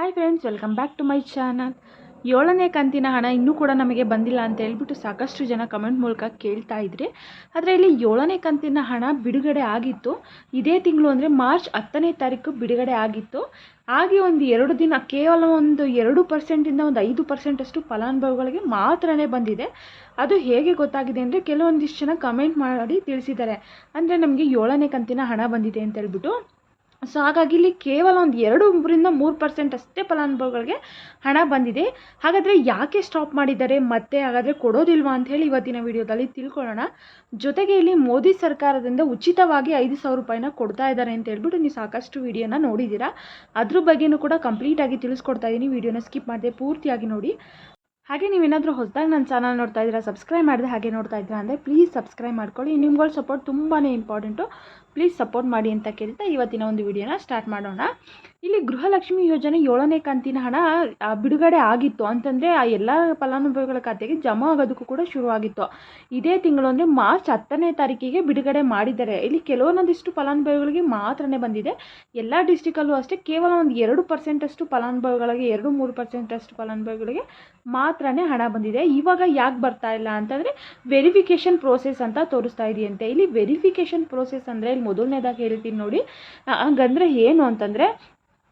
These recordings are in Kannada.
Hi friends welcome back to my channel ಏಳನೇ ಕಂತಿನ ಹಣ ಇನ್ನೂ ಕೂಡ ನಮಗೆ ಬಂದಿಲ್ಲ ಅಂತ ಹೇಳ್ಬಿಟ್ಟು ಸಾಕಷ್ಟು ಜನ ಕಮೆಂಟ್ ಮೂಲಕ ಕೇಳ್ತಾ ಇದ್ರಿ, ಆದರೆ ಇಲ್ಲಿ ಏಳನೇ ಕಂತಿನ ಹಣ ಬಿಡುಗಡೆ ಆಗಿತ್ತು. ಇದೇ ತಿಂಗಳು ಅಂದರೆ ಮಾರ್ಚ್ ಹತ್ತನೇ ತಾರೀಕು ಬಿಡುಗಡೆ ಆಗಿತ್ತು. ಹಾಗೆ ಒಂದು ಎರಡು ದಿನ, ಕೇವಲ ಒಂದು ಎರಡು ಪರ್ಸೆಂಟಿಂದ ಒಂದು ಐದು ಪರ್ಸೆಂಟಷ್ಟು ಫಲಾನುಭವಿಗಳಿಗೆ ಮಾತ್ರನೇ ಬಂದಿದೆ. ಅದು ಹೇಗೆ ಗೊತ್ತಾಗಿದೆ ಅಂದರೆ ಕೆಲವೊಂದಿಷ್ಟು ಜನ ಕಮೆಂಟ್ ಮಾಡಿ ತಿಳಿಸಿದ್ದಾರೆ. ಅಂದರೆ ನಮಗೆ ಏಳನೇ ಕಂತಿನ ಹಣ ಬಂದಿದೆ ಅಂತ ಹೇಳ್ಬಿಟ್ಟು. ಸೊ ಹಾಗಾಗಿ ಇಲ್ಲಿ ಕೇವಲ ಒಂದು ಎರಡು ಮೂರಿಂದ ಮೂರು ಪರ್ಸೆಂಟ್ ಅಷ್ಟೇ ಫಲಾನುಭವಿಗಳಿಗೆ ಹಣ ಬಂದಿದೆ. ಹಾಗಾದರೆ ಯಾಕೆ ಸ್ಟಾಪ್ ಮಾಡಿದ್ದಾರೆ? ಮತ್ತೆ ಹಾಗಾದರೆ ಕೊಡೋದಿಲ್ವಾ ಅಂತ ಹೇಳಿ ಇವತ್ತಿನ ವಿಡಿಯೋದಲ್ಲಿ ತಿಳ್ಕೊಳ್ಳೋಣ. ಜೊತೆಗೆ ಇಲ್ಲಿ ಮೋದಿ ಸರ್ಕಾರದಿಂದ ಉಚಿತವಾಗಿ ಐದು ಸಾವಿರ ರೂಪಾಯಿನ ಕೊಡ್ತಾ ಇದ್ದಾರೆ ಅಂತ ಹೇಳ್ಬಿಟ್ಟು ನೀವು ಸಾಕಷ್ಟು ವಿಡಿಯೋನ ನೋಡಿದ್ದೀರಾ. ಅದ್ರ ಬಗ್ಗೆನೂ ಕೂಡ ಕಂಪ್ಲೀಟಾಗಿ ತಿಳಿಸ್ಕೊಡ್ತಾ ಇದ್ದೀನಿ ವಿಡಿಯೋನ ಸ್ಕಿಪ್ ಮಾಡಿದೆ ಪೂರ್ತಿಯಾಗಿ ನೋಡಿ. ಹಾಗೆ ನೀವೇನಾದರೂ ಹೊಸದಾಗಿ ನನ್ನ ಚಾನಲ್ ನೋಡ್ತಾ ಇದ್ದೀರಾ ಸಬ್ಸ್ಕ್ರೈಬ್ ಮಾಡಿದೆ ಹಾಗೆ ನೋಡ್ತಾ ಇದ್ದೀರಾ ಅಂದರೆ ಪ್ಲೀಸ್ ಸಬ್ಸ್ಕ್ರೈಬ್ ಮಾಡ್ಕೊಳ್ಳಿ. ನಿಮ್ಗಳ ಸಪೋರ್ಟ್ ತುಂಬಾ ಇಂಪಾರ್ಟೆಂಟು ಪ್ಲೀಸ್ ಸಪೋರ್ಟ್ ಮಾಡಿ ಅಂತ ಕೇಳ್ತಾ ಇವತ್ತಿನ ಒಂದು ವಿಡಿಯೋನ ಸ್ಟಾರ್ಟ್ ಮಾಡೋಣ. ಇಲ್ಲಿ ಗೃಹಲಕ್ಷ್ಮಿ ಯೋಜನೆ ಏಳನೇ ಕಂತಿನ ಹಣ ಬಿಡುಗಡೆ ಆಗಿತ್ತು. ಅಂತಂದರೆ ಆ ಎಲ್ಲ ಫಲಾನುಭವಿಗಳ ಖಾತೆಗೆ ಜಮಾ ಆಗೋದಕ್ಕೂ ಕೂಡ ಶುರುವಾಗಿತ್ತು. ಇದೇ ತಿಂಗಳು ಅಂದರೆ ಮಾರ್ಚ್ ಹತ್ತನೇ ತಾರೀಕಿಗೆ ಬಿಡುಗಡೆ ಮಾಡಿದ್ದಾರೆ. ಇಲ್ಲಿ ಕೆಲವೊಂದಿಷ್ಟು ಫಲಾನುಭವಿಗಳಿಗೆ ಮಾತ್ರನೇ ಬಂದಿದೆ. ಎಲ್ಲ ಡಿಸ್ಟಿಕಲ್ಲೂ ಅಷ್ಟೇ ಕೇವಲ ಒಂದು ಎರಡು ಪರ್ಸೆಂಟಷ್ಟು ಫಲಾನುಭವಿಗಳಿಗೆ, ಎರಡು ಮೂರು ಪರ್ಸೆಂಟಷ್ಟು ಫಲಾನುಭವಿಗಳಿಗೆ ಮಾತ್ರನೇ ಹಣ ಬಂದಿದೆ. ಇವಾಗ ಯಾಕೆ ಬರ್ತಾ ಇಲ್ಲ ಅಂತಂದರೆ ವೆರಿಫಿಕೇಷನ್ ಪ್ರೋಸೆಸ್ ಅಂತ ತೋರಿಸ್ತಾ ಇದೆಯಂತೆ. ಇಲ್ಲಿ ವೆರಿಫಿಕೇಷನ್ ಪ್ರೋಸೆಸ್ ಅಂದರೆ ಇಲ್ಲಿ ಮೊದಲನೇದಾಗಿ ಹೇಳ್ತೀನಿ ನೋಡಿ ಹಂಗಂದ್ರೆ ಏನು ಅಂತಂದರೆ,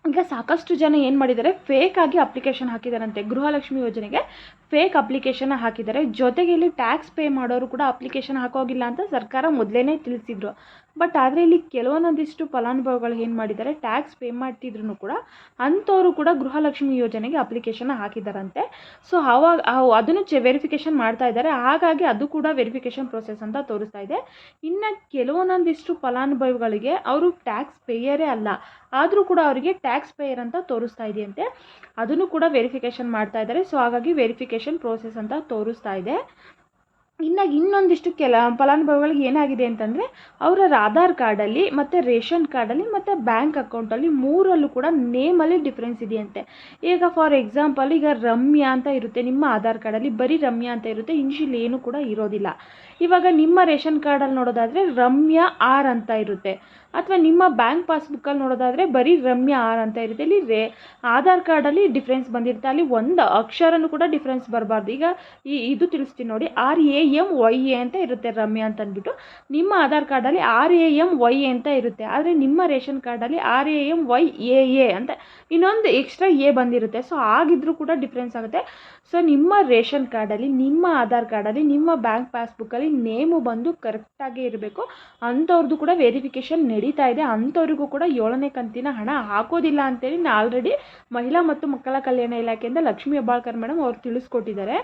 ಈಗ ಸಾಕಷ್ಟು ಜನ ಏನು ಮಾಡಿದ್ದಾರೆ ಫೇಕ್ ಆಗಿ ಅಪ್ಲಿಕೇಶನ್ ಹಾಕಿದಾರಂತೆ ಗೃಹಲಕ್ಷ್ಮಿ ಯೋಜನೆಗೆ. ಫೇಕ್ ಅಪ್ಲಿಕೇಶನ್ ಹಾಕಿದ್ದಾರೆ. ಜೊತೆಗೆ ಇಲ್ಲಿ ಟ್ಯಾಕ್ಸ್ ಪೇ ಮಾಡೋರು ಕೂಡ ಅಪ್ಲಿಕೇಶನ್ ಹಾಕೋಗಿಲ್ಲ ಅಂತ ಸರ್ಕಾರ ಮೊದಲೇ ತಿಳಿಸಿದ್ರು. ಬಟ್ ಆದರೆ ಇಲ್ಲಿ ಕೆಲವೊಂದೊಂದಿಷ್ಟು ಫಲಾನುಭವಿಗಳು ಏನು ಮಾಡಿದ್ದಾರೆ ಟ್ಯಾಕ್ಸ್ ಪೇ ಮಾಡ್ತಿದ್ರು ಕೂಡ ಅಂಥವರು ಕೂಡ ಗೃಹಲಕ್ಷ್ಮಿ ಯೋಜನೆಗೆ ಅಪ್ಲಿಕೇಶನ್ ಹಾಕಿದ್ದಾರಂತೆ. ಸೊ ಅವಾಗ ಅದನ್ನು ಚೆ ವೆರಿಫಿಕೇಷನ್ ಮಾಡ್ತಾ ಇದ್ದಾರೆ. ಹಾಗಾಗಿ ಅದು ಕೂಡ ವೆರಿಫಿಕೇಷನ್ ಪ್ರೊಸೆಸ್ ಅಂತ ತೋರಿಸ್ತಾ ಇದೆ. ಇನ್ನು ಕೆಲವೊಂದೊಂದಿಷ್ಟು ಫಲಾನುಭವಿಗಳಿಗೆ ಅವರು ಟ್ಯಾಕ್ಸ್ ಪೇಯರೇ ಅಲ್ಲ. ಆದರೂ ಕೂಡ ಅವರಿಗೆ ಟ್ಯಾಕ್ಸ್ ಪೇಯರ್ ಅಂತ ತೋರಿಸ್ತಾ ಇದೆಯಂತೆ. ಅದನ್ನು ಕೂಡ ವೆರಿಫಿಕೇಷನ್ ಮಾಡ್ತಾ ಇದ್ದಾರೆ. ಸೊ ಹಾಗಾಗಿ ವೆರಿಫಿಕೇಷನ್ ಪ್ರೋಸೆಸ್ ಅಂತ ತೋರಿಸ್ತಾ ಇದೆ. ಇನ್ನು ಇನ್ನೊಂದಿಷ್ಟು ಕೆಲ ಫಲಾನುಭವಿಗಳಿಗೆ ಏನಾಗಿದೆ ಅಂತಂದರೆ ಅವರ ಆಧಾರ್ ಕಾರ್ಡಲ್ಲಿ ಮತ್ತು ರೇಷನ್ ಕಾರ್ಡಲ್ಲಿ ಮತ್ತು ಬ್ಯಾಂಕ್ ಅಕೌಂಟಲ್ಲಿ ಮೂರಲ್ಲೂ ಕೂಡ ನೇಮಲ್ಲಿ ಡಿಫ್ರೆನ್ಸ್ ಇದೆಯಂತೆ. ಈಗ ಫಾರ್ ಎಕ್ಸಾಂಪಲ್ ಈಗ ರಮ್ಯಾ ಅಂತ ಇರುತ್ತೆ, ನಿಮ್ಮ ಆಧಾರ್ ಕಾರ್ಡಲ್ಲಿ ಬರೀ ರಮ್ಯಾ ಅಂತ ಇರುತ್ತೆ ಇನ್ಶಿಲ್ ಏನು ಕೂಡ ಇರೋದಿಲ್ಲ. ಇವಾಗ ನಿಮ್ಮ ರೇಷನ್ ಕಾರ್ಡಲ್ಲಿ ನೋಡೋದಾದರೆ ರಮ್ಯಾ ಆರ್ ಅಂತ ಇರುತ್ತೆ. ಅಥವಾ ನಿಮ್ಮ ಬ್ಯಾಂಕ್ ಪಾಸ್ಬುಕ್ಕಲ್ಲಿ ನೋಡೋದಾದರೆ ಬರೀ ರಮ್ಯಾ ಆರ್ ಅಂತ ಇರುತ್ತೆ. ಇಲ್ಲಿ ರೇ, ಆಧಾರ್ ಕಾರ್ಡಲ್ಲಿ ಡಿಫ್ರೆನ್ಸ್ ಬಂದಿರುತ್ತೆ. ಅಲ್ಲಿ ಒಂದು ಅಕ್ಷರನೂ ಕೂಡ ಡಿಫ್ರೆನ್ಸ್ ಬರಬಾರ್ದು. ಈಗ ಈ, ಇದು ತಿಳಿಸ್ತೀನಿ ನೋಡಿ R A M Y A ಅಂತ ಇರುತ್ತೆ ರಮ್ಯ ಅಂತ ಅಂದ್ಬಿಟ್ಟು ನಿಮ್ಮ ಆಧಾರ್ ಕಾರ್ಡಲ್ಲಿ R A M Y A ಅಂತ ಇರುತ್ತೆ. ಆದರೆ ನಿಮ್ಮ ರೇಷನ್ ಕಾರ್ಡಲ್ಲಿ R A M Y A A ಅಂತ ಇನ್ನೊಂದು ಎಕ್ಸ್ಟ್ರಾ ಎ ಬಂದಿರುತ್ತೆ. ಸೊ ಆಗಿದ್ರೂ ಕೂಡ ಡಿಫ್ರೆನ್ಸ್ ಆಗುತ್ತೆ. ಸೊ ನಿಮ್ಮ ರೇಷನ್ ಕಾರ್ಡಲ್ಲಿ, ನಿಮ್ಮ ಆಧಾರ್ ಕಾರ್ಡಲ್ಲಿ, ನಿಮ್ಮ ಬ್ಯಾಂಕ್ ಪಾಸ್ಬುಕ್ಕಲ್ಲಿ ನೇಮು ಬಂದು ಕರೆಕ್ಟಾಗಿ ಇರಬೇಕು. ಅಂಥವ್ರದ್ದು ಕೂಡ ವೆರಿಫಿಕೇಷನ್ ನಡೀತಾ ಇದೆ. ಅಂಥವ್ರಿಗೂ ಕೂಡ ಏಳನೇ ಕಂತಿನ ಹಣ ಹಾಕೋದಿಲ್ಲ ಅಂತೇಳಿ ನಾ ಆಲ್ರೆಡಿ ಮಹಿಳಾ ಮತ್ತು ಮಕ್ಕಳ ಕಲ್ಯಾಣ ಇಲಾಖೆಯಿಂದ ಲಕ್ಷ್ಮೀ ಹೆಬ್ಬಾಳ್ಕರ್ ಮೇಡಮ್ ಅವ್ರು ತಿಳಿಸ್ಕೊಟ್ಟಿದ್ದಾರೆ.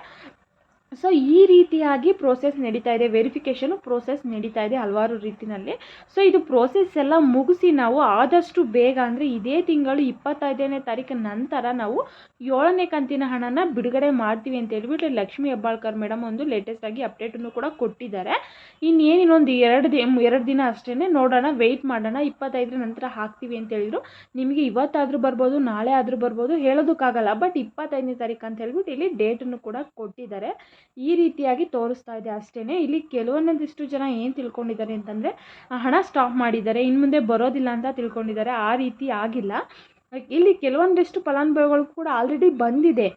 ಸೊ ಈ ರೀತಿಯಾಗಿ ಪ್ರೋಸೆಸ್ ನಡೀತಾ ಇದೆ. ವೆರಿಫಿಕೇಷನು ಪ್ರೋಸೆಸ್ ನಡೀತಾ ಇದೆ ಹಲವಾರು ರೀತಿಯಲ್ಲಿ ಸೊ ಇದು ಪ್ರೋಸೆಸ್ ಎಲ್ಲ ಮುಗಿಸಿ ನಾವು ಆದಷ್ಟು ಬೇಗ ಅಂದರೆ ಇದೇ ತಿಂಗಳು ಇಪ್ಪತ್ತೈದನೇ ತಾರೀಕು ನಂತರ ನಾವು ಏಳನೇ ಕಂತಿನ ಹಣನ ಬಿಡುಗಡೆ ಮಾಡ್ತೀವಿ ಅಂತ ಹೇಳ್ಬಿಟ್ಟು ಲಕ್ಷ್ಮೀ ಹೆಬ್ಬಾಳ್ಕರ್ ಮೇಡಮ್ ಒಂದು ಲೇಟೆಸ್ಟ್ ಆಗಿ ಅಪ್ಡೇಟನ್ನು ಕೂಡ ಕೊಟ್ಟಿದ್ದಾರೆ. ಇನ್ನೇನು ಇನ್ನೊಂದು ಎರಡು ದಿ, ಎರಡು ದಿನ ಅಷ್ಟೇ ನೋಡೋಣ ವೆಯ್ಟ್ ಮಾಡೋಣ, ಇಪ್ಪತ್ತೈದರ ನಂತರ ಹಾಕ್ತೀವಿ ಅಂತ ಹೇಳಿದ್ರು. ನಿಮಗೆ ಇವತ್ತಾದರೂ ಬರ್ಬೋದು, ನಾಳೆ ಆದರೂ ಬರ್ಬೋದು, ಹೇಳೋದಕ್ಕಾಗಲ್ಲ. ಬಟ್ ಇಪ್ಪತ್ತೈದನೇ ತಾರೀಕು ಅಂತ ಹೇಳ್ಬಿಟ್ಟು ಇಲ್ಲಿ ಡೇಟನ್ನು ಕೂಡ ಕೊಟ್ಟಿದ್ದಾರೆ. ಈ ರೀತಿಯಾಗಿ ತೋರಿಸ್ತಾ ಇದೆ ಅಷ್ಟೇ ಇಲ್ಲಿ ಕೆಲವೊಂದೊಂದಿಷ್ಟು ಜನ ಏನು ತಿಳ್ಕೊಂಡಿದ್ದಾರೆ ಅಂತಂದರೆ ಹಣ ಸ್ಟಾಪ್ ಮಾಡಿದ್ದಾರೆ. ಇನ್ನು ಮುಂದೆ ಬರೋದಿಲ್ಲ ಅಂತ ತಿಳ್ಕೊಂಡಿದ್ದಾರೆ. ಆ ರೀತಿ ಆಗಿಲ್ಲ. ಇಲ್ಲಿ ಕೆಲವೊಂದಿಷ್ಟು ಫಲಾನುಭವಿಗಳು ಕೂಡ ಆಲ್ರೆಡಿ ಬಂದಿದೆ.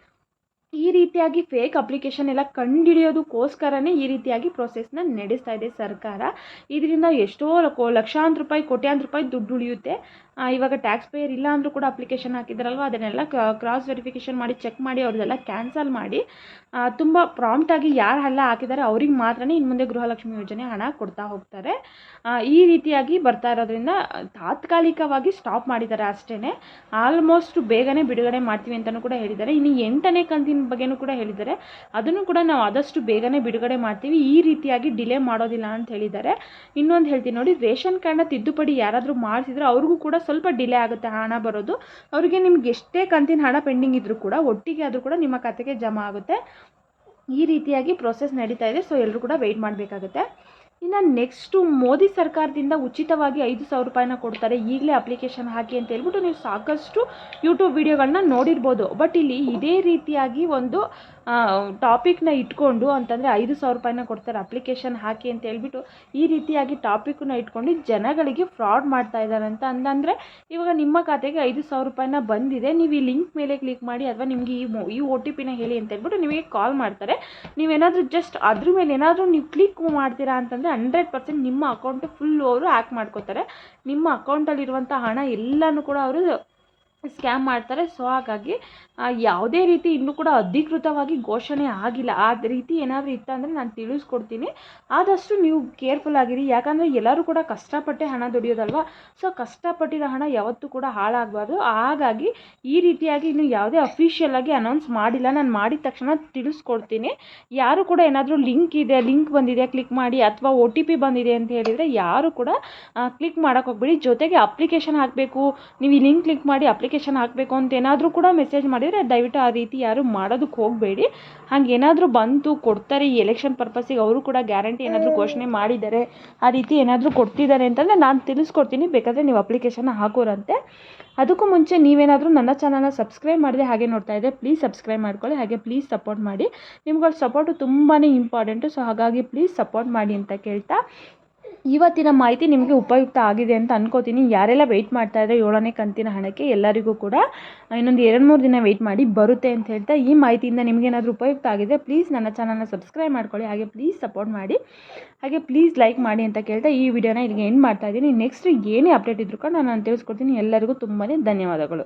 ಈ ರೀತಿಯಾಗಿ ಫೇಕ್ ಅಪ್ಲಿಕೇಶನ್ ಎಲ್ಲ ಕಂಡುಹಿಡಿಯೋದಕ್ಕೋಸ್ಕರನೇ ಈ ರೀತಿಯಾಗಿ ಪ್ರೊಸೆಸ್ನ ನಡೆಸ್ತಾ ಇದೆ ಸರ್ಕಾರ. ಇದರಿಂದ ಎಷ್ಟೋ ಲಕ್ಷ- ಲಕ್ಷಾಂತರ ರೂಪಾಯಿ, ಕೋಟ್ಯಾಂತರ ರೂಪಾಯಿ ದುಡ್ಡು ಉಳಿಯುತ್ತೆ. ಇವಾಗ ಟ್ಯಾಕ್ಸ್ ಪೇಯರ್ ಇಲ್ಲ ಅಂದರೂ ಕೂಡ ಅಪ್ಲಿಕೇಶನ್ ಹಾಕಿದ್ರಲ್ವ? ಅದನ್ನೆಲ್ಲ ಕ್ರಾಸ್ ವೆರಿಫಿಕೇಷನ್ ಮಾಡಿ ಚೆಕ್ ಮಾಡಿ, ಅವ್ರದ್ದೆಲ್ಲ ಕ್ಯಾನ್ಸಲ್ ಮಾಡಿ ತುಂಬ ಪ್ರಾಂಪ್ಟಾಗಿ ಯಾರು ಹಲ್ಲ ಹಾಕಿದ್ದಾರೆ ಅವ್ರಿಗೆ ಮಾತ್ರನೇ ಇನ್ನು ಮುಂದೆ ಗೃಹಲಕ್ಷ್ಮಿ ಯೋಜನೆ ಹಣ ಕೊಡ್ತಾ ಹೋಗ್ತಾರೆ. ಈ ರೀತಿಯಾಗಿ ಬರ್ತಾ ಇರೋದ್ರಿಂದ ತಾತ್ಕಾಲಿಕವಾಗಿ ಸ್ಟಾಪ್ ಮಾಡಿದ್ದಾರೆ ಅಷ್ಟೇ ಆಲ್ಮೋಸ್ಟ್ ಬೇಗನೆ ಬಿಡುಗಡೆ ಮಾಡ್ತೀವಿ ಅಂತಲೂ ಕೂಡ ಹೇಳಿದ್ದಾರೆ. ಇನ್ನು ಎಂಟನೇ ಕಂತಿನ ಬಗ್ಗೆನೂ ಕೂಡ ಹೇಳಿದ್ದಾರೆ. ಅದನ್ನು ಕೂಡ ನಾವು ಆದಷ್ಟು ಬೇಗನೆ ಬಿಡುಗಡೆ ಮಾಡ್ತೀವಿ. ಈ ರೀತಿಯಾಗಿ ಡಿಲೇ ಮಾಡೋದಿಲ್ಲ ಅಂತ ಹೇಳಿದ್ದಾರೆ. ಇನ್ನೊಂದು ಹೇಳ್ತೀನಿ ನೋಡಿ, ರೇಷನ್ ಕಾರ್ಡ್ನ ತಿದ್ದುಪಡಿ ಯಾರಾದರೂ ಮಾಡಿಸಿದ್ರೆ ಅವ್ರಿಗೂ ಕೂಡ ಸ್ವಲ್ಪ ಡಿಲೇ ಆಗುತ್ತೆ ಹಣ ಬರೋದು. ಅವರಿಗೆ ನಿಮ್ಗೆ ಎಷ್ಟೇ ಕಂತಿನ ಹಣ ಪೆಂಡಿಂಗ್ ಇದ್ದರೂ ಕೂಡ ಒಟ್ಟಿಗೆ ಆದರೂ ಕೂಡ ನಿಮ್ಮ ಖಾತೆಗೆ ಜಮಾ ಆಗುತ್ತೆ. ಈ ರೀತಿಯಾಗಿ ಪ್ರೊಸೆಸ್ ನಡೀತಾ ಇದೆ. ಸೊ ಎಲ್ಲರೂ ಕೂಡ ವೆಯ್ಟ್ ಮಾಡಬೇಕಾಗುತ್ತೆ. ಇನ್ನು ನೆಕ್ಸ್ಟು ಮೋದಿ ಸರ್ಕಾರದಿಂದ ಉಚಿತವಾಗಿ ಐದು ಸಾವಿರ ರೂಪಾಯಿನ ಕೊಡ್ತಾರೆ. ಈಗಲೇ ಅಪ್ಲಿಕೇಶನ್ ಹಾಕಿ ಅಂತ ಹೇಳ್ಬಿಟ್ಟು ನೀವು ಸಾಕಷ್ಟು ಯೂಟ್ಯೂಬ್ ವಿಡಿಯೋಗಳನ್ನ ನೋಡಿರ್ಬೋದು. ಬಟ್ ಇಲ್ಲಿ ಇದೇ ರೀತಿಯಾಗಿ ಒಂದು ಟಾಪಿಕ್ನ ಇಟ್ಕೊಂಡು ಅಂತಂದರೆ ಐದು ಸಾವಿರ ರೂಪಾಯಿನ ಕೊಡ್ತಾರೆ ಅಪ್ಲಿಕೇಶನ್ ಹಾಕಿ ಅಂತ ಹೇಳ್ಬಿಟ್ಟು ಈ ರೀತಿಯಾಗಿ ಟಾಪಿಕ್ನ ಇಟ್ಕೊಂಡು ಜನಗಳಿಗೆ ಫ್ರಾಡ್ ಮಾಡ್ತಾ ಇದ್ದಾರೆ ಅಂತ ಅಂದಂದರೆ ಇವಾಗ ನಿಮ್ಮ ಖಾತೆಗೆ ಐದು ಸಾವಿರ ರೂಪಾಯಿನ ಬಂದಿದೆ. ನೀವು ಈ ಲಿಂಕ್ ಮೇಲೆ ಕ್ಲಿಕ್ ಮಾಡಿ ಅಥವಾ ನಿಮಗೆ ಈ ಈ ಒ ಟಿ ಪಿನ ಹೇಳಿ ಅಂತ ಹೇಳ್ಬಿಟ್ಟು ನಿಮಗೆ ಕಾಲ್ ಮಾಡ್ತಾರೆ. ನೀವೇನಾದರೂ ಜಸ್ಟ್ ಅದ್ರ ಮೇಲೆ ಏನಾದರೂ ನೀವು ಕ್ಲಿಕ್ ಮಾಡ್ತೀರಾ ಅಂತಂದರೆ ಹಂಡ್ರೆಡ್ ಪರ್ಸೆಂಟ್ ನಿಮ್ಮ ಅಕೌಂಟು ಫುಲ್ ಅವರು ಹ್ಯಾಕ್ ಮಾಡ್ಕೋತಾರೆ. ನಿಮ್ಮ ಅಕೌಂಟಲ್ಲಿರುವಂಥ ಹಣ ಎಲ್ಲನೂ ಕೂಡ ಅವರು ಸ್ಕ್ಯಾಮ್ ಮಾಡ್ತಾರೆ. ಸೊ ಹಾಗಾಗಿ ಯಾವುದೇ ರೀತಿ ಇನ್ನೂ ಕೂಡ ಅಧಿಕೃತವಾಗಿ ಘೋಷಣೆ ಆಗಿಲ್ಲ. ಆ ರೀತಿ ಏನಾದರೂ ಇತ್ತಂದರೆ ನಾನು ತಿಳಿಸ್ಕೊಡ್ತೀನಿ. ಆದಷ್ಟು ನೀವು ಕೇರ್ಫುಲ್ ಆಗಿರಿ. ಯಾಕಂದರೆ ಎಲ್ಲರೂ ಕೂಡ ಕಷ್ಟಪಟ್ಟೆ ಹಣ ದುಡಿಯೋದಲ್ವಾ? ಸೊ ಕಷ್ಟಪಟ್ಟಿರೋ ಹಣ ಯಾವತ್ತೂ ಕೂಡ ಹಾಳಾಗಬಾರ್ದು. ಹಾಗಾಗಿ ಈ ರೀತಿಯಾಗಿ ಇನ್ನು ಯಾವುದೇ ಅಫಿಷಿಯಲ್ ಆಗಿ ಅನೌನ್ಸ್ ಮಾಡಿಲ್ಲ. ನಾನು ಮಾಡಿದ ತಕ್ಷಣ ತಿಳಿಸ್ಕೊಡ್ತೀನಿ. ಯಾರು ಕೂಡ ಏನಾದರೂ ಲಿಂಕ್ ಇದೆ ಲಿಂಕ್ ಬಂದಿದೆ ಕ್ಲಿಕ್ ಮಾಡಿ, ಅಥವಾ ಒ ಟಿ ಪಿ ಬಂದಿದೆ ಅಂತ ಹೇಳಿದರೆ ಯಾರು ಕೂಡ ಕ್ಲಿಕ್ ಮಾಡೋಕೆ ಹೋಗ್ಬೇಡಿ. ಜೊತೆಗೆ ಅಪ್ಲಿಕೇಶನ್ ಹಾಕಬೇಕು. ನೀವು ಈ ಲಿಂಕ್ ಕ್ಲಿಕ್ ಮಾಡಿ ಅಪ್ಲಿಕೇಶನ್ ಹಾಕಬೇಕು ಅಂತ ಏನಾದರೂ ಕೂಡ ಮೆಸೇಜ್ ಮಾಡಿದರೆ ದಯವಿಟ್ಟು ಆ ರೀತಿ ಯಾರು ಮಾಡೋದಕ್ಕೆ ಹೋಗಬೇಡಿ. ಹಂಗೆ ಏನಾದರೂ ಬಂತು ಕೊಡ್ತಾರೆ, ಈ ಎಲೆಕ್ಷನ್ ಪರ್ಪಸ್ಸಿಗೆ ಅವರು ಕೂಡ ಗ್ಯಾರಂಟಿ ಏನಾದರೂ ಘೋಷಣೆ ಮಾಡಿದ್ದಾರೆ, ಆ ರೀತಿ ಏನಾದರೂ ಕೊಡ್ತಿದ್ದಾರೆ ಅಂತಂದರೆ ನಾನು ತಿಳಿಸ್ಕೊಡ್ತೀನಿ, ಬೇಕಾದರೆ ನೀವು ಅಪ್ಲಿಕೇಶನ್ ಹಾಕೋರಂತೆ. ಅದಕ್ಕೂ ಮುಂಚೆ ನೀವೇನಾದರೂ ನನ್ನ ಚಾನಲ್ನ ಸಬ್ಸ್ಕ್ರೈಬ್ ಮಾಡಿದೆ ಹಾಗೆ ನೋಡ್ತಾ ಇದ್ದರೆ ಪ್ಲೀಸ್ ಸಬ್ಸ್ಕ್ರೈಬ್ ಮಾಡ್ಕೊಳ್ಳಿ, ಹಾಗೆ ಪ್ಲೀಸ್ ಸಪೋರ್ಟ್ ಮಾಡಿ. ನಿಮ್ಗಳ ಸಪೋರ್ಟು ತುಂಬಾ ಇಂಪಾರ್ಟೆಂಟು ಸೊ ಹಾಗಾಗಿ ಪ್ಲೀಸ್ ಸಪೋರ್ಟ್ ಮಾಡಿ ಅಂತ ಕೇಳ್ತಾ. ಇವತ್ತಿನ ಮಾಹಿತಿ ನಿಮಗೆ ಉಪಯುಕ್ತ ಆಗಿದೆ ಅಂತ ಅನ್ಕೋತೀನಿ. ಯಾರೆಲ್ಲ ವೆಯ್ಟ್ ಮಾಡ್ತಾ ಇದ್ದಾರೆ ಏಳನೇ ಕಂತಿನ ಹಣಕ್ಕೆ ಎಲ್ಲರಿಗೂ ಕೂಡ ಇನ್ನೊಂದು ಎರಡು ಮೂರು ದಿನ ವೆಯ್ಟ್ ಮಾಡಿ ಬರುತ್ತೆ ಅಂತ ಹೇಳ್ತಾ ಈ ಮಾಹಿತಿಯಿಂದ ನಿಮಗೇನಾದರೂ ಉಪಯುಕ್ತ ಆಗಿದೆ ಪ್ಲೀಸ್ ನನ್ನ ಚಾನಲ್ನ ಸಬ್ಸ್ಕ್ರೈಬ್ ಮಾಡ್ಕೊಳ್ಳಿ. ಹಾಗೆ ಪ್ಲೀಸ್ ಸಪೋರ್ಟ್ ಮಾಡಿ. ಹಾಗೆ ಪ್ಲೀಸ್ ಲೈಕ್ ಮಾಡಿ ಅಂತ ಕೇಳ್ತಾ ಈ ವಿಡಿಯೋನ ಇಲ್ಲಿಗೆ ಎಂಡ್ ಮಾಡ್ತಾ ಇದ್ದೀನಿ. ನೆಕ್ಸ್ಟ್ ಏನೇ ಅಪ್ಡೇಟ್ ಇದ್ರೂ ಕೂಡ ನಾನು ತಿಳಿಸ್ಕೊಡ್ತೀನಿ. ಎಲ್ಲರಿಗೂ ತುಂಬಾ ಧನ್ಯವಾದಗಳು.